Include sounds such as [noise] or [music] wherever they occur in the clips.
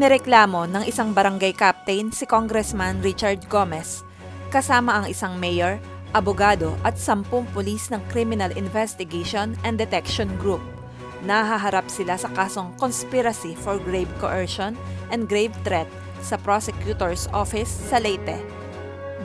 Inireklamo ng isang barangay captain si Congressman Richard Gomez kasama ang isang mayor, abogado at sampung pulis ng Criminal Investigation and Detection Group. Nahaharap sila sa kasong conspiracy for grave coercion and grave threat sa prosecutor's office sa Leyte.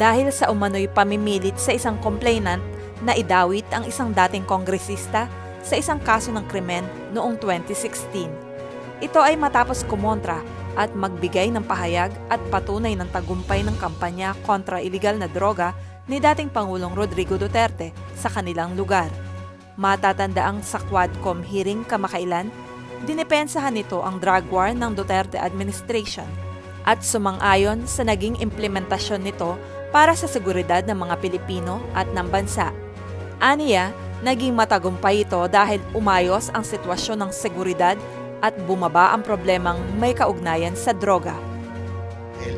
Dahil sa umano'y pamimilit sa isang complainant na idawit ang isang dating kongresista sa isang kaso ng krimen noong 2016. Ito ay matapos kumontra at magbigay ng pahayag at patunay ng tagumpay ng kampanya kontra iligal na droga ni dating Pangulong Rodrigo Duterte sa kanilang lugar. Matatanda ang sa Quadcom hearing kamakailan, dinipensahan nito ang drug war ng Duterte administration at sumang-ayon sa naging implementasyon nito para sa seguridad ng mga Pilipino at ng bansa. Aniya, naging matagumpay ito dahil umayos ang sitwasyon ng seguridad at bumaba ang problemang may kaugnayan sa droga.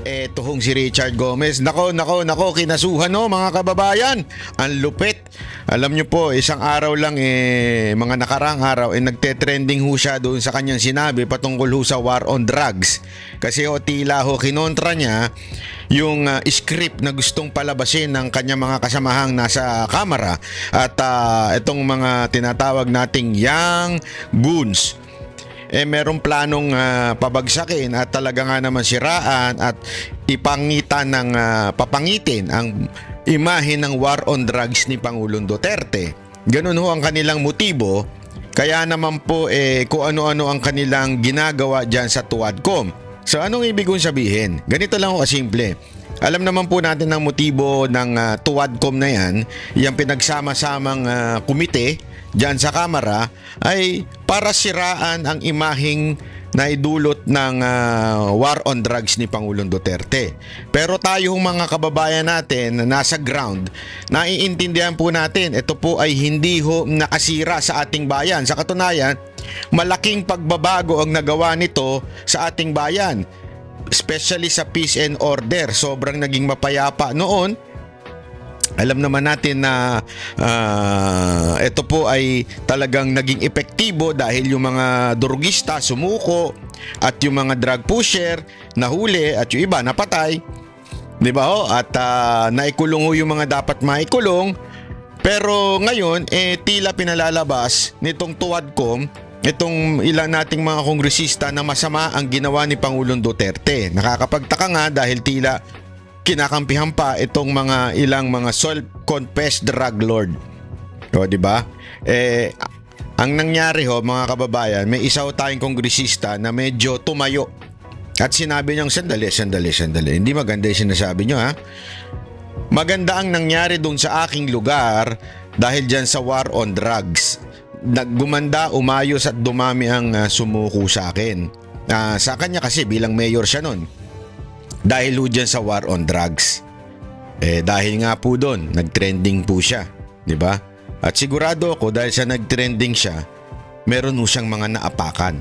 Eto hong si Richard Gomez. Nako, nako, nako, kinasuhan no mga kababayan. Ang lupit. Alam nyo po, isang araw lang eh, mga nakarang araw, eh, nagte-trending ho siya doon sa kanyang sinabi patungkol ho sa war on drugs. Kasi ho, tila ho, kinontra niya yung ah, script na gustong palabasin ng kanyang mga kasamahang nasa kamera at ah, itong mga tinatawag nating young goons eh merong planong ah, pabagsakin at talaga nga naman siraan at ipangitan ng ah, papangitin ang imahe ng war on drugs ni Pangulong Duterte. Ganun ho ang kanilang motibo. Kaya naman po eh, kung ano-ano ang kanilang ginagawa dyan sa Tuadcom. So anong ibig kong sabihin? Ganito lang ho kasimple. Alam naman po natin ang motibo ng ah, Tuadcom na yan, yung pinagsama-samang ah, komite dyan sa Kamara ay para siraan ang imaheng na idulot ng ah, war on drugs ni Pangulong Duterte. Pero tayong mga kababayan natin na nasa ground, naiintindihan po natin, ito po ay hindi ho nakasira sa ating bayan. Sa katunayan, malaking pagbabago ang nagawa nito sa ating bayan. Especially sa peace and order. Sobrang naging mapayapa noon alam naman natin na ah, ito po ay talagang naging epektibo dahil yung mga drugista sumuko at yung mga drug pusher nahuli at yung iba napatay. 'Di ba ho? At ah, naikulong ho yung mga dapat maikulong. Pero ngayon eh tila pinalalabas nitong Tuwadcom itong ilan nating mga kongresista na masama ang ginawa ni Pangulong Duterte. Nakakapagtaka nga dahil tila kinakampihan pa itong mga ilang mga self-confessed drug lord. O, di ba? Eh, ang nangyari ho, mga kababayan, may isa tayong kongresista na medyo tumayo. At sinabi niyang, sandali, sandali, sandali. Hindi maganda yung sinasabi niyo, ha? Maganda ang nangyari doon sa aking lugar dahil dyan sa war on drugs. Naggumanda, umayos at dumami ang ah, sumuko sa akin. Ah, sa kanya kasi bilang mayor siya noon dahil ho dyan sa war on drugs. Eh dahil nga po doon, nagtrending po siya, di ba? At sigurado ako dahil sa nagtrending siya, meron ho siyang mga naapakan.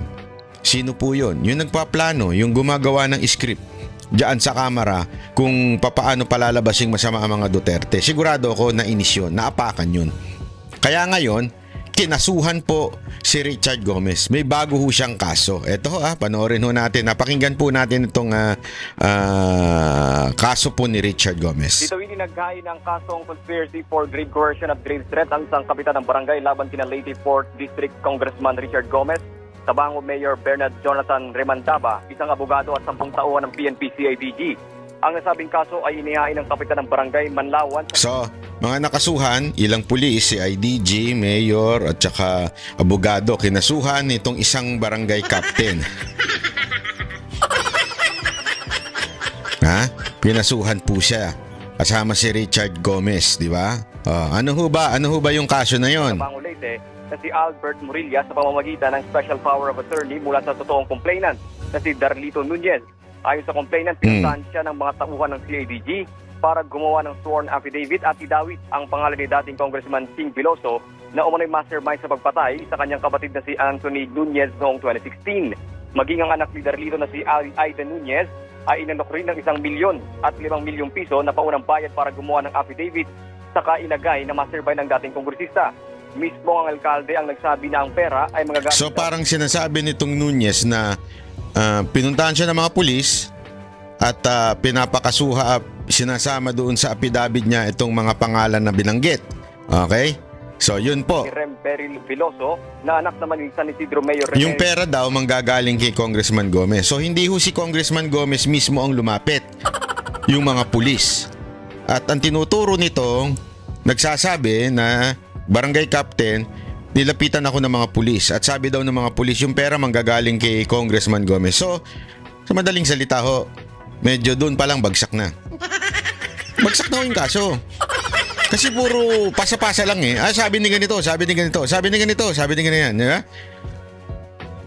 Sino po yon? Yung nagpaplano, yung gumagawa ng script diyan sa kamera kung papaano palalabasing masama ang mga Duterte. Sigurado ako na inisyon, naapakan yun. Kaya ngayon, kinasuhan po si Richard Gomez. May bago ho siyang kaso. Ito ha, panoorin ho natin. Napakinggan po natin itong ah, ah, kaso po ni Richard Gomez. Dito ininaghay ng kasong conspiracy for grave coercion at grave threat ang isang kapitan ng barangay laban kina Leyte 4th District Congressman Richard Gomez, Tabango Mayor Bernard Jonathan Remandaba, isang abogado at sampung tauhan ng PNP CIDG. Ang nasabing kaso ay inihain ng kapitan ng barangay Manlawan sa So, mga nakasuhan, ilang pulis, si IDG, mayor at saka abogado, kinasuhan itong isang barangay captain. [laughs] ha? Pinasuhan po siya. Kasama si Richard Gomez, di ba? Oh, ano ho ba? Ano ho ba yung kaso na yon? Tabango Leyte na si Albert Murilla sa pamamagitan ng Special Power of Attorney mula sa totoong complainant na si Darlito Nunez. Ayon sa complainant, pinuntahan siya ng mga tauhan ng CIDG para gumawa ng sworn affidavit at idawit ang pangalan ni dating Congressman King Veloso na umano'y mastermind sa pagpatay sa kanyang kapatid na si Anthony Nunez noong 2016. Maging ang anak ni Darlito na si Aida Nunez ay inanok rin ng isang milyon at limang milyong piso na paunang bayad para gumawa ng affidavit saka inagay na mastermind ng dating kongresista. Mismo ang alkalde ang nagsabi na ang pera ay magagamit So parang sinasabi nitong Nunez na ah, pinuntahan siya ng mga pulis at ah, pinapakasuha, sinasama doon sa apidabit niya itong mga pangalan na binanggit. Okay? So, yun po. Si Rem Beryl Veloso na anak naman ni San Isidro Mayor Remedio. Yung pera daw manggagaling kay Congressman Gomez. So hindi ho si Congressman Gomez mismo ang lumapit. Yung mga pulis. At ang tinuturo nito, nagsasabi na barangay captain, nilapitan ako ng mga pulis. At sabi daw ng mga pulis, yung pera manggagaling kay Congressman Gomez. So, sa madaling salita ho, medyo doon pa lang bagsak na. Bagsak na ho yung kaso. Kasi puro pasa-pasa lang eh. Ah, sabi ni ganito, sabi ni ganito, sabi ni ganito, sabi ni ganyan, di?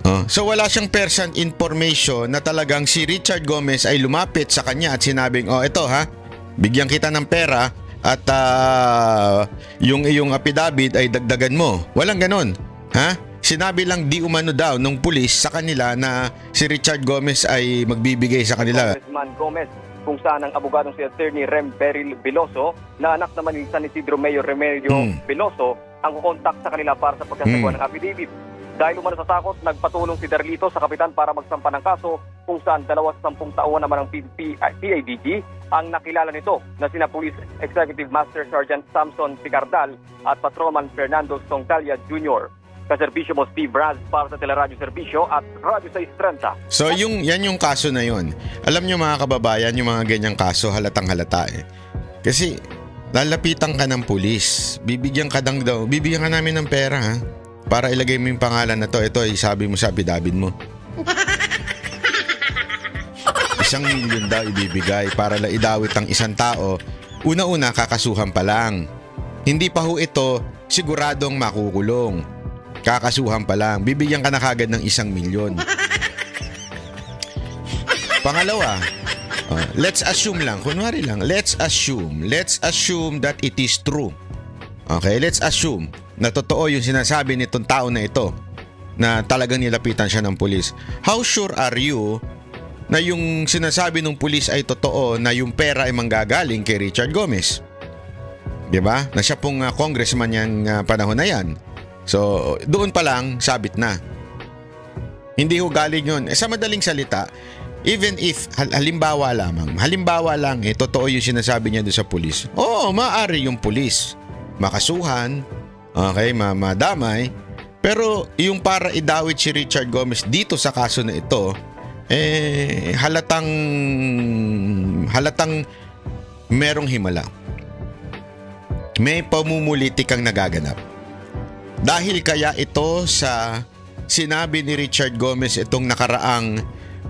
Oh, so wala siyang person information na talagang si Richard Gomez ay lumapit sa kanya at sinabing, "Oh, ito ha, bigyan kita ng pera at ah, yung iyong affidavit ay dagdagan mo." Walang ganon. Ha? Sinabi lang di umano daw nung pulis sa kanila na si Richard Gomez ay magbibigay sa kanila. Congressman Gomez kung saan ang abogadong si Attorney Rem Beryl Veloso na anak naman ni San Isidro Mayor Remedio Hmm. Veloso ang kukontak sa kanila para sa pagkasagawa Hmm. ng affidavit. Dahil umano sa takot, nagpatulong si Darlito sa kapitan para magsampa ng kaso kung saan dalawa sa sampung taon naman ng P- P- ah, PADG ang nakilala nito na sina Police Executive Master Sergeant Samson Picardal at Patrolman Fernando Songtalia Jr. Kaserbisyo mo Steve Raz para sa Teleradyo Serbisyo at Radyo 630. So yung yan yung kaso na yun. Alam nyo mga kababayan, yung mga ganyang kaso halatang halata eh. Kasi lalapitan ka ng pulis. Bibigyan ka dang daw, bibigyan ka namin ng pera ha. Para ilagay mo yung pangalan na to. Ito, isabi mo sa bidabid mo. [laughs] Isang milyon daw ibibigay para la idawit ang isang tao. Una-una kakasuhan pa lang. Hindi pa ho ito siguradong makukulong. Kakasuhan pa lang. Bibigyan ka na kagad ng isang milyon. Pangalawa, uh, let's assume lang, kunwari lang, let's assume, let's assume that it is true. Okay, let's assume na totoo yung sinasabi nitong tao na ito na talagang nilapitan siya ng pulis. How sure are you na yung sinasabi ng pulis ay totoo na yung pera ay manggagaling kay Richard Gomez? 'Di ba? Na siya pong uh, congressman yang uh, panahon na yan. So, doon pa lang sabit na. Hindi ho galing yun. Eh, sa madaling salita, even if hal- halimbawa lamang, halimbawa lang eh, totoo yung sinasabi niya doon sa pulis. Oo, maaari yung pulis. Makasuhan, okay, ma- madamay. Pero yung para idawit si Richard Gomez dito sa kaso na ito, eh, halatang, halatang merong himala. May pamumulitik ang nagaganap. Dahil kaya ito sa sinabi ni Richard Gomez itong nakaraang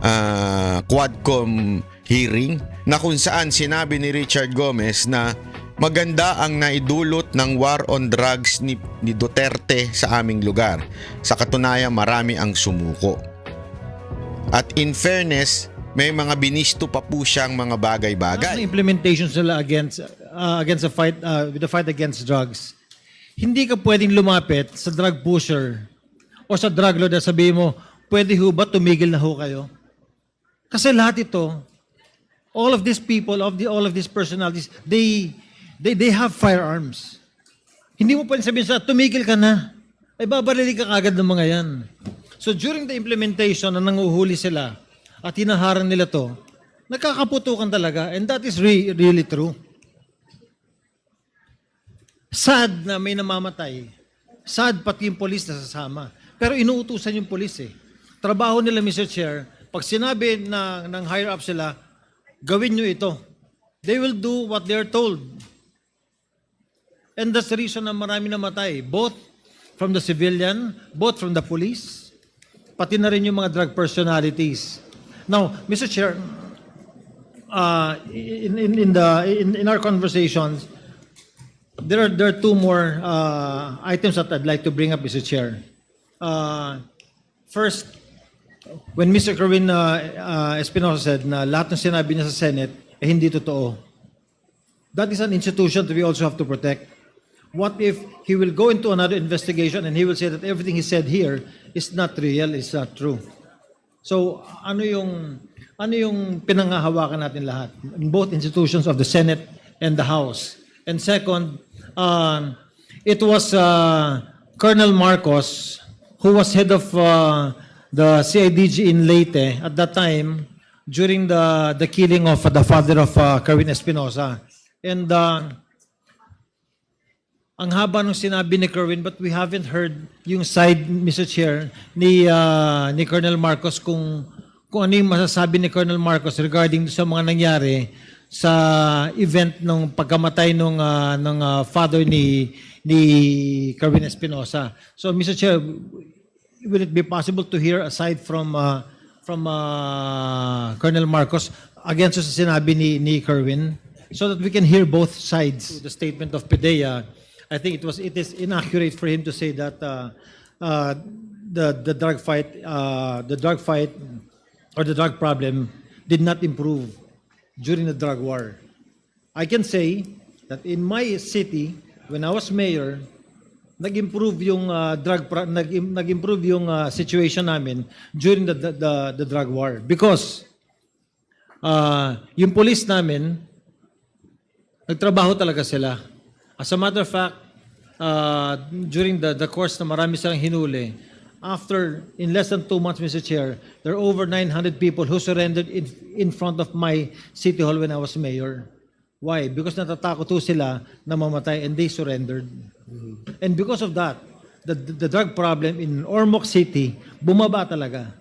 ah, Quadcom hearing na kung saan sinabi ni Richard Gomez na maganda ang naidulot ng war on drugs ni, ni Duterte sa aming lugar. Sa katunayan marami ang sumuko. At in fairness, may mga binisto pa po siyang mga Ang bagay-bagay. implementations nila against uh, against the fight uh, with the fight against drugs. Hindi ka pwedeng lumapit sa drug pusher o sa drug lord at sabihin mo, pwede ho ba tumigil na ho kayo? Kasi lahat ito, all of these people, of the all of these personalities, they they they have firearms. Hindi mo pwedeng sabihin sa tumigil ka na. Ay babarili ka kagad ng mga yan. So during the implementation na nanguhuli sila at hinaharang nila to, nagkakaputukan talaga and that is re- really true. Sad na may namamatay. Sad pati yung polis na sasama. Pero inuutusan yung polis eh. Trabaho nila, Mr. Chair, pag sinabi na, ng higher up sila, gawin nyo ito. They will do what they're told. And that's the reason na marami namatay. Both from the civilian, both from the police, pati na rin yung mga drug personalities. Now, Mr. Chair, uh, in, in, in, the, in, in our conversations, there are, there are two more uh, items that I'd like to bring up, Mr. Chair. Uh, first, when Mr. Kerwin uh, uh, Espinosa said na lahat ng sinabi niya sa Senate eh hindi totoo. That is an institution that we also have to protect. What if he will go into another investigation and he will say that everything he said here is not real, is not true. So ano yung ano yung pinangahawakan natin lahat in both institutions of the Senate and the House. And second, um, it was uh, Colonel Marcos who was head of uh, the CIDG in Leyte at that time during the the killing of the father of uh, Kerwin Espinosa. And uh, ang haba nung sinabi ni Kerwin but we haven't heard yung side Mr. Chair ni uh, ni Colonel Marcos kung kung ano yung masasabi ni Colonel Marcos regarding sa mga nangyari sa event nung pagkamatay nung uh, ng uh, father ni ni Kerwin Espinosa. So Mr. Chair, will it be possible to hear aside from uh, from uh, Colonel Marcos against sa sinabi ni ni Kerwin so that we can hear both sides the statement of PDEA I think it was it is inaccurate for him to say that uh, uh, the the drug fight uh, the drug fight or the drug problem did not improve during the drug war. I can say that in my city when I was mayor nag-improve yung uh, drug nag nag-improve yung uh, situation namin during the, the the the drug war because uh, yung police namin nagtrabaho talaga sila. As a matter of fact, uh, during the, the course na marami silang hinuli, after, in less than two months, Mr. Chair, there are over 900 people who surrendered in, in front of my city hall when I was mayor. Why? Because natatakot ho sila na mamatay and they surrendered. And because of that, the, the drug problem in Ormoc City, bumaba talaga.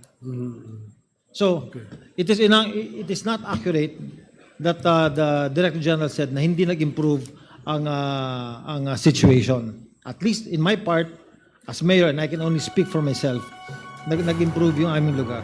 So, it is ina- it is not accurate that uh, the Director General said na hindi nag-improve ang uh, ang uh, situation. At least in my part as mayor and I can only speak for myself, nag- nag-improve yung aming lugar.